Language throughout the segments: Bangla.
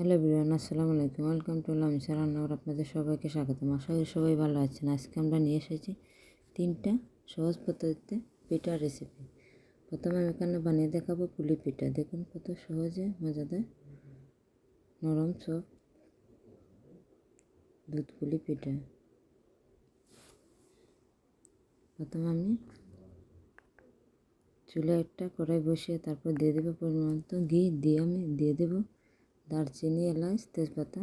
হ্যালো বিরান আসসালামু আলাইকুম। ওয়েলকাম টু লামিসা রান্নাঘর। আপনাদের সবাইকে স্বাগতম। আশা করি সবাই ভালো আছেন। আজকে আমরা নিয়ে এসেছি তিনটা সহজ পদ্ধতিতে পিঠা রেসিপি প্রথমে আমি এখানে বানিয়ে দেখাবো পুলি পিঠা। দেখুন কত সহজে, মজাদার, নরম সব দুধ পুলি পিঠা। প্রথমে আমি চুলে একটা কড়াই বসিয়ে তারপর দিয়ে দেবো পরিমাণ মতো ঘি। দিয়ে আমি, দিয়ে দেবো দারচিনি, এলাচ, তেজপাতা।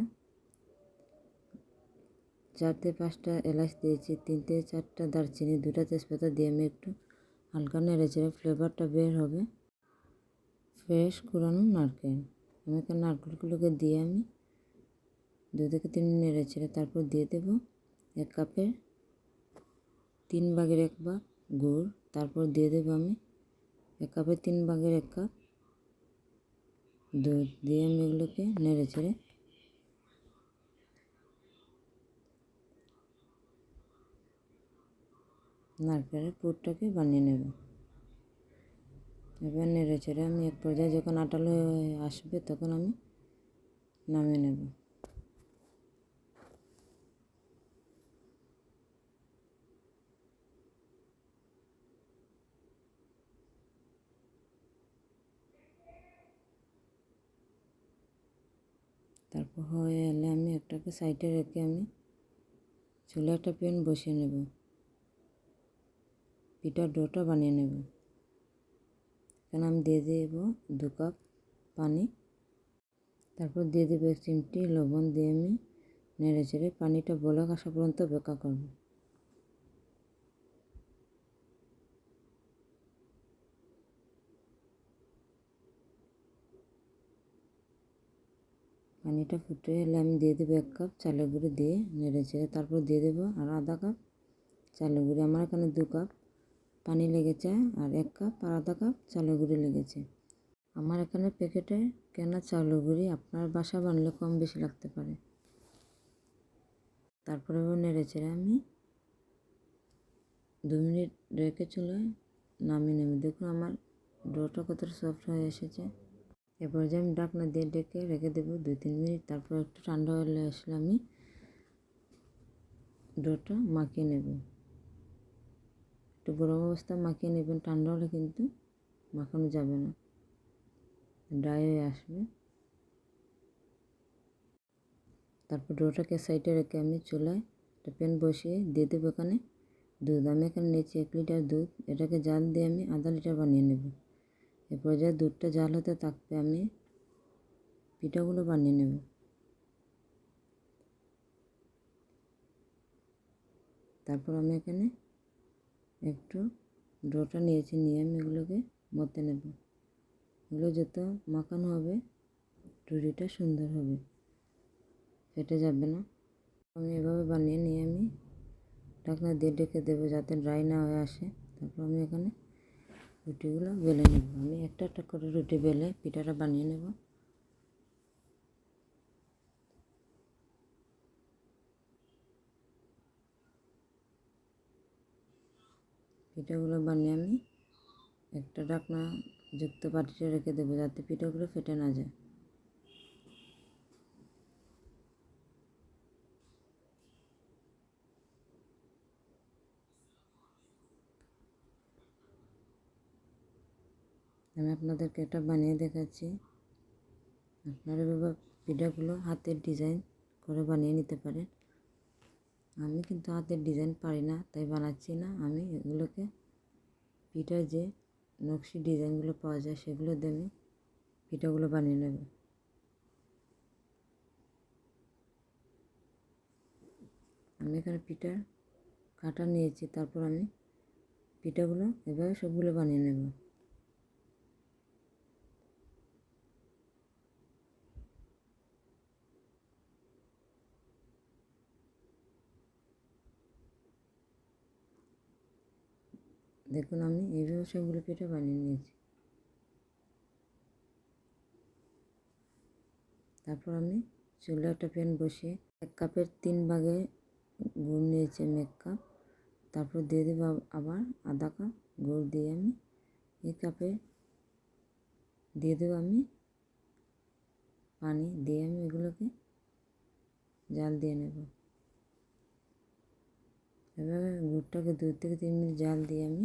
চারটে, পাঁচটা এলাচ দিয়েছি। তিনটে, চারটা দারচিনি, দুটা তেজপাতা দিয়ে আমি একটু হালকা নেড়ে চেড়ে ফ্লেভারটা বের হবে। ফ্রেশ, কুড়ানো নারকেল। আমি এখানে নারকেলগুলোকে দিয়ে আমি দু থেকে তিন মিনিট নেড়ে চেড়ে তারপর দিয়ে দেব এক কাপের। তিন ভাগের এক ভাগ গুড়। তারপর দিয়ে দেবো আমি এক কাপের তিন ভাগের এক কাপ দুধ দিয়ে আমি এগুলোকে নেড়ে চেড়ে নারকেলের পুরটাকে বানিয়ে নেব। এবার নেড়ে চেড়ে আমি এক পর্যায়ে যখন আটালো আসবে তখন আমি নামিয়ে নেব। তারপর হয়ে এলে আমি একটাকে সাইডে রেখে আমি চুলে একটা প্যান বসিয়ে নেব। পিঠার ডোটা বানিয়ে নেব। এখানে আমি দিয়ে দেব দু কাপ পানি। তারপর দিয়ে দেবো এক চিমটি লবণ দিয়ে আমি নেড়ে চেড়ে পানিটা বলক আসা পর্যন্ত বেকা করব। পানিটা ফুটে এলে আমি দিয়ে দেবো এক কাপ চালের গুঁড়ি দিয়ে নেড়ে চেড়ে তারপর দিয়ে দেবো আর আধা কাপ চালের গুঁড়ি। আমার এখানে দু কাপ পানি লেগেছে আর এক কাপ আর আধা কাপ চালের গুঁড়ি লেগেছে। আমার এখানে প্যাকেটে কেনা চালের গুঁড়ি আপনার বাসা বানলে কম বেশি লাগতে পারে। তারপরে নেড়ে চেড়ে আমি দু মিনিট রেখে চলে নামিয়ে নেব। দেখুন আমার ডোটা কতটা সফট হয়ে এসেছে। এরপর যে আমি ডাকনা দিয়ে ডেকে রেখে দেবো দুই, তিন মিনিট, তারপর একটু ঠান্ডা হলে আসলে আমি ডোটা মাখিয়ে নেব। একটু গরম অবস্থা মাখিয়ে নেবেন, ঠান্ডা হলে কিন্তু মাখানো যাবে না ড্রাই হয়ে আসবে। তারপর ডোটাকে সাইডে রেখে আমি চুলায় একটা প্যান বসিয়ে দিয়ে দেবো এখানে। দুধ, আমি এখানে নিয়েছি এক লিটার দুধ, এটাকে জাল দিয়ে আমি আধা লিটার বানিয়ে নেব। এ পর্যায়ে দুধটা জাল হতে থাকবে আমি পিঠাগুলো বানিয়ে নেব। তারপর আমি এখানে একটু ডোটা নিয়েছি, নিয়ে আমি এগুলোকে মতে নেব। এগুলো যত মাখানো হবে রুটিটা সুন্দর হবে, ফেটে যাবে না। আমি এভাবে বানিয়ে নিয়ে আমি ঢাকনা দিয়ে ডেকে দেবো যাতে ড্রাই না হয়ে আসে। তারপর আমি এখানে রুটিগুলো বেলে নেব। আমি একটা একটা করে রুটি বেলে পিঠাটা বানিয়ে নেব। পিঠাগুলো বানিয়ে আমি একটা ঢাকনা যুক্ত পাটিটা রেখে দেবো যাতে পিঠাগুলো ফেটে না যায়। আমি আপনাদেরকে এটা বানিয়ে দেখাচ্ছি। আপনারা এভাবে পিঠাগুলো হাতের ডিজাইন করে বানিয়ে নিতে পারেন। আমি কিন্তু হাতের ডিজাইন পারি না, তাই বানাচ্ছি না। আমি এগুলোকে পিঠার যে নকশি ডিজাইনগুলো পাওয়া যায়, সেগুলো দিয়ে আমি পিঠাগুলো বানিয়ে নেব। আমি এখানে পিঠা কাটা নিয়েছি, তারপর আমি পিঠাগুলো এভাবে সবগুলো বানিয়ে নেব। দেখুন আমি এইভাবে সবগুলো পিঠা বানিয়ে নিয়েছি। তারপর আমি চুলে একটা প্যান বসিয়ে এক কাপের তিন ভাগে গুড় নিয়েছি আমি এক কাপ। তারপর দিয়ে দেবো আবার আধা কাপ গুড় দিয়ে আমি এই কাপে দিয়ে দেবো আমি পানি দিয়ে আমি এগুলোকে জাল দিয়ে নেব। এভাবে গুড়টাকে দু থেকে তিন মিনিট জাল দিয়ে আমি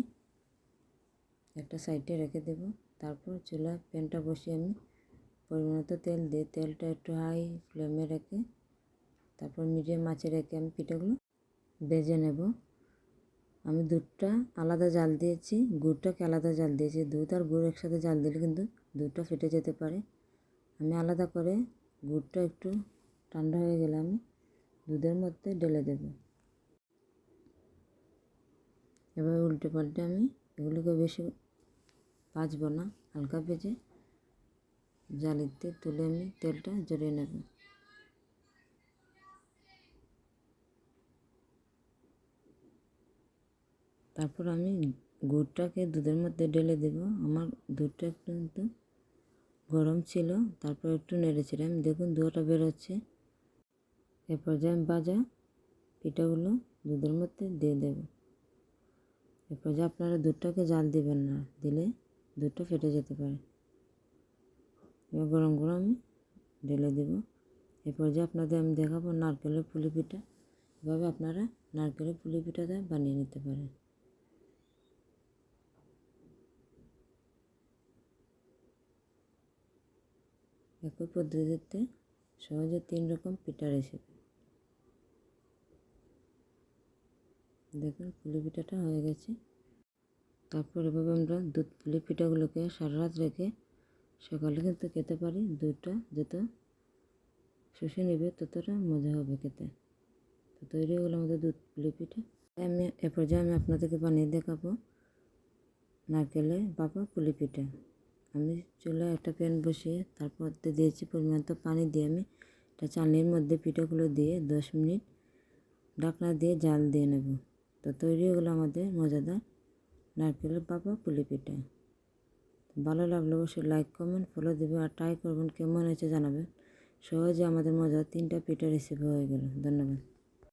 একটা সাইডে রেখে দেব। তারপর চুলা প্যানটা বসিয়ে আমি পরিমাণ মতো তেল দিয়ে তেলটা একটু হাই ফ্লেমে রেখে তারপর মিডিয়াম আঁচে রেখে আমি পিঠাগুলো ভেজে নেব। আমি দুধটা আলাদা জাল দিয়েছি, গুড়টাকে আলাদা জাল দিয়েছি। দুধ আর গুড় একসাথে জাল দিলে কিন্তু দুধটা ফেটে যেতে পারে। আমি আলাদা করে গুড়টা একটু ঠান্ডা হয়ে গেলে আমি দুধের মধ্যে ঢেলে দেব। এবার উল্টে পাল্টে আমি এগুলোকে বেশি ভাজবো না, হালকা ভেজে জালিতে তুলে আমি তেলটা জড়িয়ে নেব। তারপর আমি গুড়টাকে দুধের মধ্যে ঢেলে দেব। আমার দুধটা একটু কিন্তু গরম ছিল, তারপর একটু নেড়েছিলাম দেখুন ধোয়াটা বেরোচ্ছে। এরপর যে আমি ভাজা পিঠাগুলো দুধের মধ্যে দিয়ে দেব। এ যে আপনারা দুধটাকে জাল দিবেন না, দিলে দুধটা ফেটে যেতে পারে। এবার গরম গরম আমি ঢেলে দেব। এরপর যে আপনাদের আমি দেখাবো নারকেলের পুলি পিঠা এভাবে আপনারা নারকেলের পুলি পিঠাটা বানিয়ে নিতে পারেন। একই পদ্ধতিতে সহজে তিন রকম পিঠা রেসিপি দেখুন, পুলি পিঠাটা হয়ে গেছে। তারপর এভাবে আমরা দুধ, পুলি পিঠাগুলোকে সারা রাত রেখে সকালে কিন্তু খেতে পারি। দুধটা যত শুষে নেবে, ততটা মজা হবে খেতে। তো তৈরি গেলো আমাদের দুধ, পুলি পিঠা। আমি এ পর্যায়ে আমি আপনাদেরকে বানিয়ে দেখাবো নারকেলে বাবা পুলি পিঠা। আমি চুলায় একটা প্যান বসিয়ে তারপর দিয়েছি পরিমাণ তো পানি দিয়ে আমি একটা চালনির মধ্যে পিঠাগুলো দিয়ে দশ মিনিট ঢাকনা দিয়ে জাল দিয়ে নেব। তো তৈরি হয়ে গেলো আমাদের মজাদার নারকেলের বাবা পুলি পিঠা। ভালো লাগলে অবশ্যই লাইক কমেন্ট ফলো দেবে আর ট্রাই করবেন কেমন হয়েছে জানাবেন। সহজে আমাদের মজার তিনটা পিঠা রেসিপি হয়ে গেল। ধন্যবাদ।